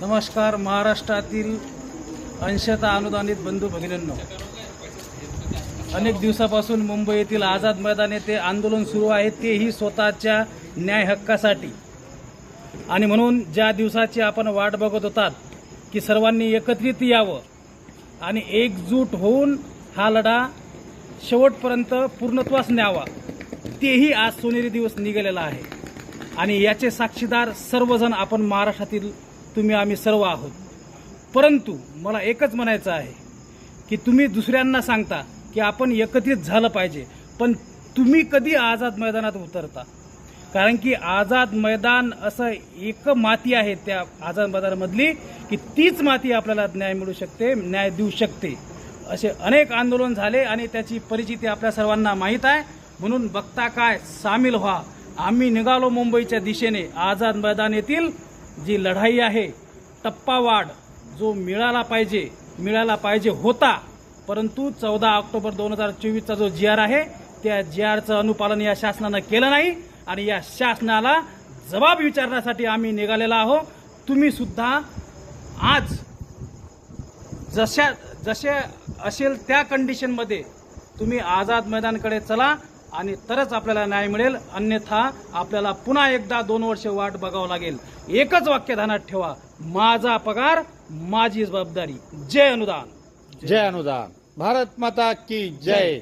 नमस्कार महाराष्ट्रातील अंशता अनुदानित बंधू भगिनींनो. अनेक दिवसापासून मुंबई येथील आझाद मैदान येथे आंदोलन सुरू आहे तेही स्वतःच्या न्याय हक्कासाठी. आणि म्हणून ज्या दिवसाची आपण वाट बघत होतात की सर्वांनी एकत्रित यावं आणि एकजूट होऊन हा लढा शेवटपर्यंत पूर्णत्वास न्यावा तेही आज सोनेरी दिवस निघालेला आहे. आणि याचे साक्षीदार सर्वजण आपण महाराष्ट्रातील तुम्ही आम्ही सर्व आहोत. परंतु मला एकच म्हणायचं आहे की तुम्ही दुसऱ्यांना सांगता की आपण एकत्रित झालं पाहिजे पण तुम्ही कधी आझाद मैदानात उतरता? कारण की आझाद मैदान असं एक माती आहे त्या आझाद मैदानामधली की तीच माती आपल्याला न्याय मिळू शकते न्याय देऊ शकते. असे अनेक आंदोलन झाले आणि त्याची परिचिती आपल्या सर्वांना माहीत आहे. म्हणून बघता काय सामील व्हा. आम्ही निघालो मुंबईच्या दिशेने. आझाद मैदान येथील जी लढाई आहे टप्पावाढ जो मिळाला पाहिजे मिळाला पाहिजे होता. परंतु चौदा ऑक्टोबर दोन हजार चोवीसचा जो जी आर आहे त्या जी आरचं अनुपालन या शासनानं केलं नाही आणि या शासनाला जबाब विचारण्यासाठी आम्ही निघालेला आहोत. तुम्ही सुद्धा आज जशा जसे असेल त्या कंडिशनमध्ये तुम्ही आझाद मैदानकडे चला. आणि तरच आपल्याला न्याय मिळेल. अन्यथा आपल्याला पुन्हा एकदा दोन वर्ष वाट बघावं लागेल. एकच वाक्य ध्यानात ठेवा. माझा पगार माझी जबाबदारी. जय अनुदान. जय अनुदान. भारत माता की जय.